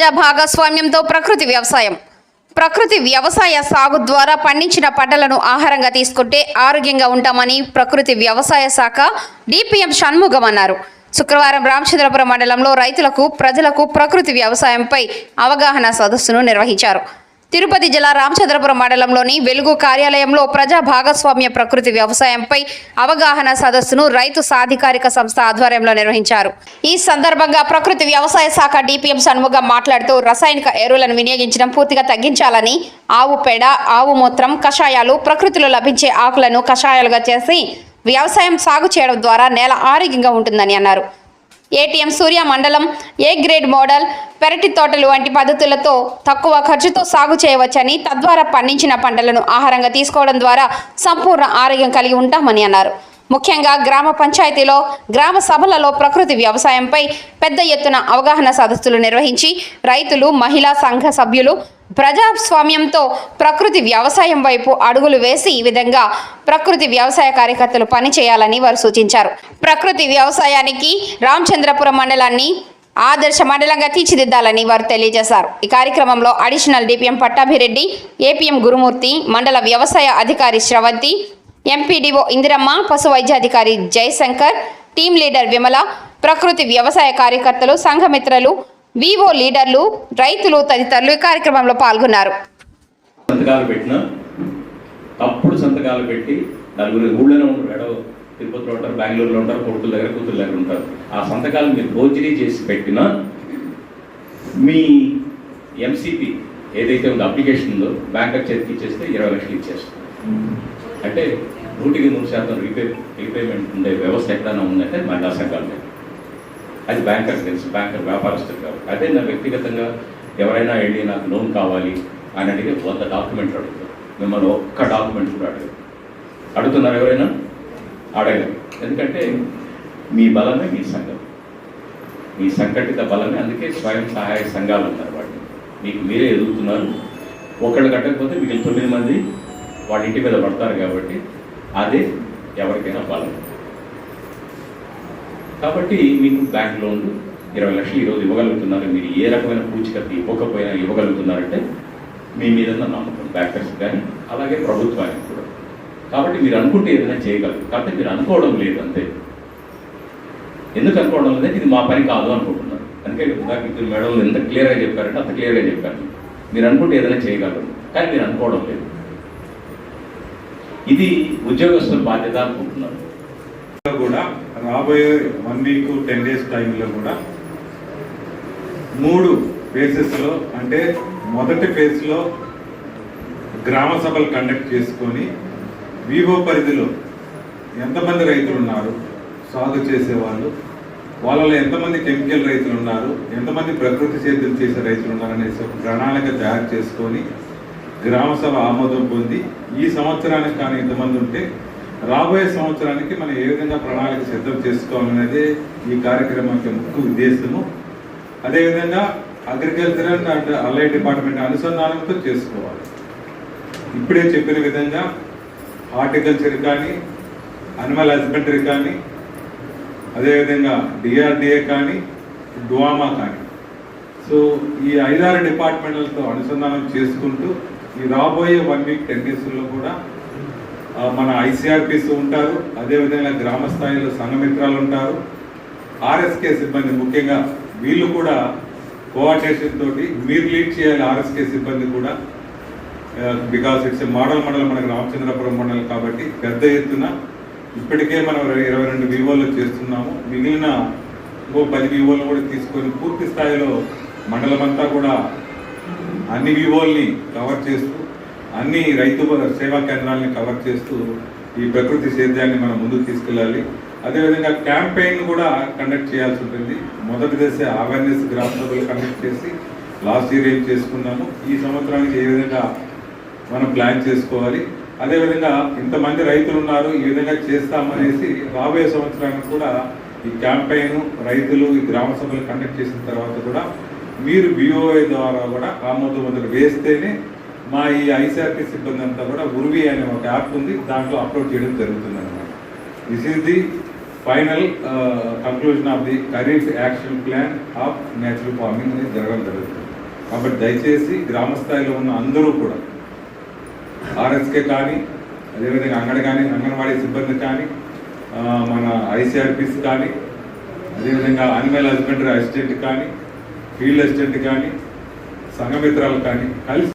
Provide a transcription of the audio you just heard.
ప్రజా భాగస్వామ్యంతో ప్రకృతి వ్యవసాయం. ప్రకృతి వ్యవసాయ సాగు ద్వారా పండించిన పంటలను ఆహారంగా తీసుకుంటే ఆరోగ్యంగా ఉంటామని ప్రకృతి వ్యవసాయ శాఖ డిపిఎం షణ్ముగం అన్నారు. శుక్రవారం రామచంద్రపురం మండలంలో రైతులకు ప్రజలకు ప్రకృతి వ్యవసాయంపై అవగాహన సదస్సును నిర్వహించారు. తిరుపతి జిల్లా రామచంద్రపురం మండలంలోని వెలుగు కార్యాలయంలో ప్రజా భాగస్వామ్య ప్రకృతి వ్యవసాయంపై అవగాహన సదస్సును రైతు సాధికారిక సంస్థ ఆధ్వర్యంలో నిర్వహించారు. ఈ సందర్భంగా ప్రకృతి వ్యవసాయ శాఖ డిపిఎం షణ్ముగం మాట్లాడుతూ రసాయనిక ఎరువులను వినియోగించడం పూర్తిగా తగ్గించాలని ఆవు పేడ ఆవు మూత్రం కషాయాలు ప్రకృతిలో లభించే ఆకులను కషాయాలుగా చేసి వ్యవసాయం సాగు చేయడం ద్వారా నేల ఆరోగ్యంగా ఉంటుందని అన్నారు. ఏటీఎం సూర్య మండలం ఏ గ్రేడ్ మోడల్ పెరటి తోటలు వంటి పద్ధతులతో తక్కువ ఖర్చుతో సాగు చేయవచ్చని తద్వారా పండించిన పంటలను ఆహారంగా తీసుకోవడం ద్వారా సంపూర్ణ ఆరోగ్యం కలిగి ఉంటామని అన్నారు. ముఖ్యంగా గ్రామ పంచాయతీలో గ్రామ సభలలో ప్రకృతి వ్యవసాయంపై పెద్ద ఎత్తున అవగాహన సదస్సులు నిర్వహించి రైతులు మహిళా సంఘ సభ్యులు ప్రజాస్వామ్యంతో ప్రకృతి వ్యవసాయం వైపు అడుగులు వేసి ఈ విధంగా ప్రకృతి వ్యవసాయ కార్యకర్తలు పనిచేయాలని వారు సూచించారు. ప్రకృతి వ్యవసాయానికి రామచంద్రపురం మండలాన్ని ఆదర్శ మండలంగా తీర్చిదిద్దాలని వారు తెలియజేశారు. ఈ కార్యక్రమంలో additional DPM Pattabhi Reddy APM Gurumurthy మండల వ్యవసాయ అధికారి శ్రవంతి ఎంపీడీఓ ఇందిరమ్మ పశు వైద్యాధికారి జయశంకర్ టీం లీడర్ విమల ప్రకృతి వ్యవసాయ కార్యకర్తలు సంఘమిత్రలు వివో లీడర్లు రైతులు తదితరులు ఈ కార్యక్రమంలో పాల్గొన్నారు. సంతకాలు పెట్టిన తప్పుడు సంతకాలు పెట్టి నలుగురు ఊళ్ళోనే ఉంటారు ఎడో తిరుపతిలో ఉంటారు బెంగళూరులో ఉంటారు కొడుకుల దగ్గర కూతురు దగ్గర ఉంటారు. ఆ సంతకాలు మీరు భోజనీ చేసి పెట్టినా మీ ఎంసీపీ ఏదైతే ఉందో అప్లికేషన్ ఉందో బ్యాంకర్ చేతికి ఇచ్చేస్తే ఇరవై లక్షలు ఇచ్చేస్తారు. అంటే నూటికి నూరు శాతం రీపే రీపేమెంట్ ఉండే వ్యవస్థ ఎక్కడైనా ఉందంటే మళ్ళీ సంఘాలు అది బ్యాంకర్ తెలుసు బ్యాంకర్ వ్యాపారస్తులు కాబట్టి అదే నా వ్యక్తిగతంగా ఎవరైనా వెళ్ళి నాకు లోన్ కావాలి అని అడిగితే వంద డాక్యుమెంట్లు అడుగుతారు. మిమ్మల్ని ఒక్క డాక్యుమెంట్ కూడా అడగదు అడుగుతున్నారు ఎవరైనా? అడగరు. ఎందుకంటే మీ బలమే మీ సంఘం. మీ సంఘటిత బలమే. అందుకే స్వయం సహాయ సంఘాలు ఉన్నారు వాటిని. మీకు మీరే ఎదుగుతున్నారు. ఒకళ్ళు కట్టకపోతే మిగిలిన తొమ్మిది మంది వాళ్ళ ఇంటి మీద పడతారు కాబట్టి అదే ఎవరికైనా బలం. కాబట్టి మీకు బ్యాంక్ లోన్లు ఇరవై లక్షలు ఈరోజు ఇవ్వగలుగుతున్నారు. మీరు ఏ రకమైన పూచికత్తు ఇవ్వకపోయినా ఇవ్వగలుగుతున్నారంటే మీ మీద నమ్మకం బ్యాంకర్స్ కానీ అలాగే ప్రభుత్వానికి కూడా. కాబట్టి మీరు అనుకుంటే ఏదైనా చేయగలరు. కాబట్టి మీరు అనుకోవడం లేదు అంతే. ఎందుకు అనుకోవడం లేదంటే ఇది మా పని కాదు అనుకుంటున్నారు. అందుకే ఇందాక ఇద్దరు మేడం ఎంత క్లియర్గా చెప్పారంటే అంత క్లియర్గా చెప్పారు. మీరు అనుకుంటే ఏదైనా చేయగలరు. కానీ మీరు అనుకోవడం లేదు. ఇది ఉద్యోగస్తుల బాధ్యత అనుకుంటున్నారు. కూడా రాబోయే వన్ వీక్ టెన్ డేస్ టైంలో కూడా మూడు ఫేజెస్లో అంటే మొదటి ఫేజ్లో గ్రామ సభలు కండక్ట్ చేసుకొని వివో పరిధిలో ఎంతమంది రైతులు ఉన్నారు సాగు చేసేవాళ్ళు వాళ్ళలో ఎంతమంది కెమికల్ రైతులు ఉన్నారు ఎంతమంది ప్రకృతి సేద్యం చేసే రైతులు ఉన్నారు అనేసి ఒక ప్రణాళిక తయారు చేసుకొని గ్రామ సభ ఆమోదం పొంది ఈ సంవత్సరానికి కానీ ఇంతమంది ఉంటే రాబోయే సంవత్సరానికి మనం ఏ విధంగా ప్రణాళిక సిద్ధం చేసుకోవాలనేది ఈ కార్యక్రమం యొక్క ముఖ్య ఉద్దేశము. అదేవిధంగా అగ్రికల్చర్ అండ్ అలైడ్ డిపార్ట్మెంట్ అనుసంధానంతో చేసుకోవాలి. ఇప్పుడే చెప్పిన విధంగా హార్టికల్చర్ కానీ అనిమల్ హస్బెండరీ కానీ అదేవిధంగా డిఆర్డిఏ కానీ డువామా కానీ. సో ఈ ఐదారు డిపార్ట్మెంట్లతో అనుసంధానం చేసుకుంటూ ఈ రాబోయే వన్ వీక్ టెన్ డేస్లో కూడా మన ఐసీఆర్పిస్ ఉంటారు అదేవిధంగా గ్రామ స్థాయిలో సంఘమిత్రాలు ఉంటారు ఆర్ఎస్కే సిబ్బంది ముఖ్యంగా వీళ్ళు కూడా కోఆర్డినేషన్ తోటి మీరు లీడ్ చేయాలి ఆర్ఎస్కే సిబ్బంది కూడా. బికాస్ ఇట్స్ మోడల్ మండలం మనకి రామచంద్రపురం మండలం కాబట్టి పెద్ద ఎత్తున ఇప్పటికే మనం ఇరవై రెండు వివోలు చేస్తున్నాము. మిగిలిన ఇంకో పది వివోలు కూడా తీసుకొని పూర్తి స్థాయిలో మండలం అంతా కూడా అన్ని వివోల్ని కవర్ చేస్తూ అన్ని రైతు సేవా కేంద్రాలని కవర్ చేస్తూ ఈ ప్రకృతి సేద్యాన్ని మనం ముందుకు తీసుకెళ్ళాలి. అదేవిధంగా క్యాంపెయిన్ కూడా కండక్ట్ చేయాల్సి ఉంటుంది. మొదటి దశ అవేర్నెస్ గ్రామ సభలు కండక్ట్ చేసి లాస్ట్ ఇయర్ ఏం చేసుకున్నాము? ఈ సంవత్సరానికి ఏ విధంగా మనం ప్లాన్ చేసుకోవాలి? అదేవిధంగా ఇంతమంది రైతులు ఉన్నారు ఈ విధంగా చేస్తామనేసి రాబోయే సంవత్సరానికి కూడా ఈ క్యాంపెయిన్ రైతులు ఈ గ్రామ సభలు కండక్ట్ చేసిన తర్వాత కూడా మీరు బిఓఐ ద్వారా కూడా ఆమోదం వేస్తేనే మా ఈ ఐసీఆర్పీ సిబ్బంది అంతా కూడా ఉర్వి అనే ఒక యాప్ ఉంది దాంట్లో అప్లోడ్ చేయడం జరుగుతుంది అనమాట this is the final conclusion of the kharif action plan of natural farming అనేది జరగడం జరుగుతుంది. కాబట్టి దయచేసి గ్రామ స్థాయిలో ఉన్న అందరూ కూడా ఆర్ఎస్కే కానీ అదేవిధంగా అంగడి కానీ అంగన్వాడీ సిబ్బంది కానీ మన ఐసీఆర్పిస్ కానీ అదేవిధంగా అనిమల్ హస్బెండరీ అసిస్టెంట్ కానీ ఫీల్డ్ అసిస్టెంట్ కానీ సంఘమిత్రాలు కానీ కలిసి